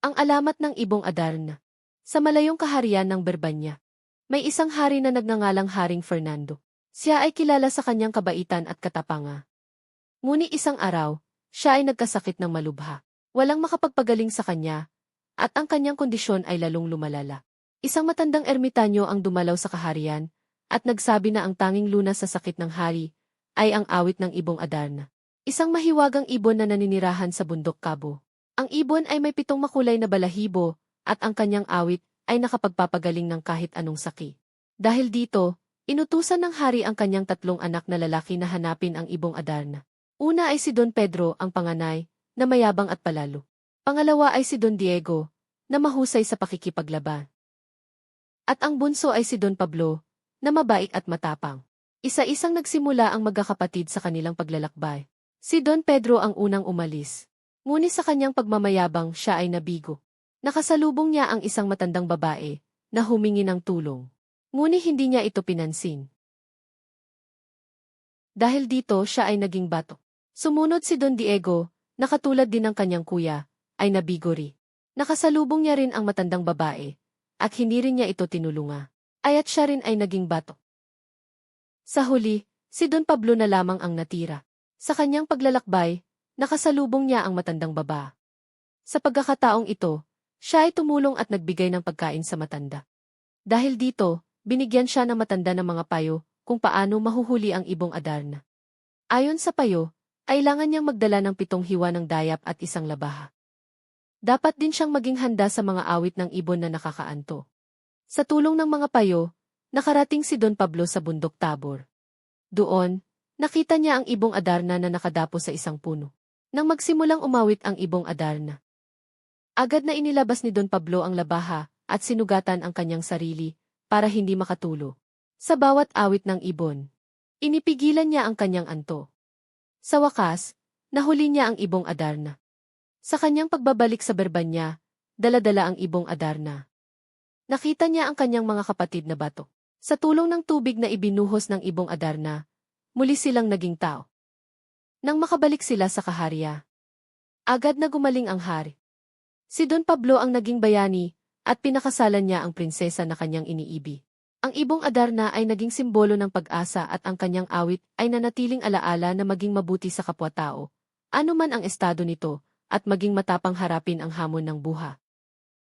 Ang alamat ng ibong Adarna. Sa malayong kaharian ng Berbanya, may isang hari na nagngangalang Haring Fernando. Siya ay kilala sa kanyang kabaitan at katapanga. Ngunit isang araw, siya ay nagkasakit ng malubha. Walang makapagpagaling sa kanya, at ang kanyang kondisyon ay lalong lumalala. Isang matandang ermitanyo ang dumalaw sa kaharian, at nagsabi na ang tanging lunas sa sakit ng hari ay ang awit ng ibong Adarna. Isang mahiwagang ibon na naninirahan sa bundok Cabo. Ang ibon ay may pitong makulay na balahibo, at ang kanyang awit ay nakapagpapagaling ng kahit anong saki. Dahil dito, inutusan ng hari ang kanyang tatlong anak na lalaki na hanapin ang ibong Adarna. Una ay si Don Pedro ang panganay, na mayabang at palalo. Pangalawa ay si Don Diego, na mahusay sa pakikipaglaban. At ang bunso ay si Don Pablo, na mabait at matapang. Isa-isang nagsimula ang magkakapatid sa kanilang paglalakbay. Si Don Pedro ang unang umalis. Ngunit sa kanyang pagmamayabang siya ay nabigo. Nakasalubong niya ang isang matandang babae na humingi ng tulong. Ngunit hindi niya ito pinansin. Dahil dito siya ay naging bato. Sumunod si Don Diego, na katulad din ng kanyang kuya, ay nabigori. Nakasalubong niya rin ang matandang babae, at hindi rin niya ito tinulunga. Ayat siya rin ay naging bato. Sa huli, si Don Pablo na lamang ang natira. Sa kanyang paglalakbay, nakasalubong niya ang matandang baba. Sa pagkakataong ito, siya ay tumulong at nagbigay ng pagkain sa matanda. Dahil dito, binigyan siya ng matanda ng mga payo kung paano mahuhuli ang ibong Adarna. Ayon sa payo, kailangan niyang magdala ng pitong hiwa ng dayap at isang labaha. Dapat din siyang maging handa sa mga awit ng ibon na nakakaanto. Sa tulong ng mga payo, nakarating si Don Pablo sa bundok Tabor. Doon, nakita niya ang ibong Adarna na nakadapo sa isang puno. Nang magsimulang umawit ang ibong Adarna. Agad na inilabas ni Don Pablo ang labaha at sinugatan ang kanyang sarili para hindi makatulo. Sa bawat awit ng ibon, inipigilan niya ang kanyang anto. Sa wakas, nahuli niya ang ibong Adarna. Sa kanyang pagbabalik sa berban niya, daladala ang ibong Adarna. Nakita niya ang kanyang mga kapatid na bato. Sa tulong ng tubig na ibinuhos ng ibong Adarna, muli silang naging tao. Nang makabalik sila sa kaharya, agad na gumaling ang hari. Si Don Pablo ang naging bayani at pinakasalan niya ang prinsesa na kanyang iniibi. Ang ibong Adarna ay naging simbolo ng pag-asa at ang kanyang awit ay nanatiling alaala na maging mabuti sa kapwa-tao, ano man ang estado nito, at maging matapang harapin ang hamon ng buha.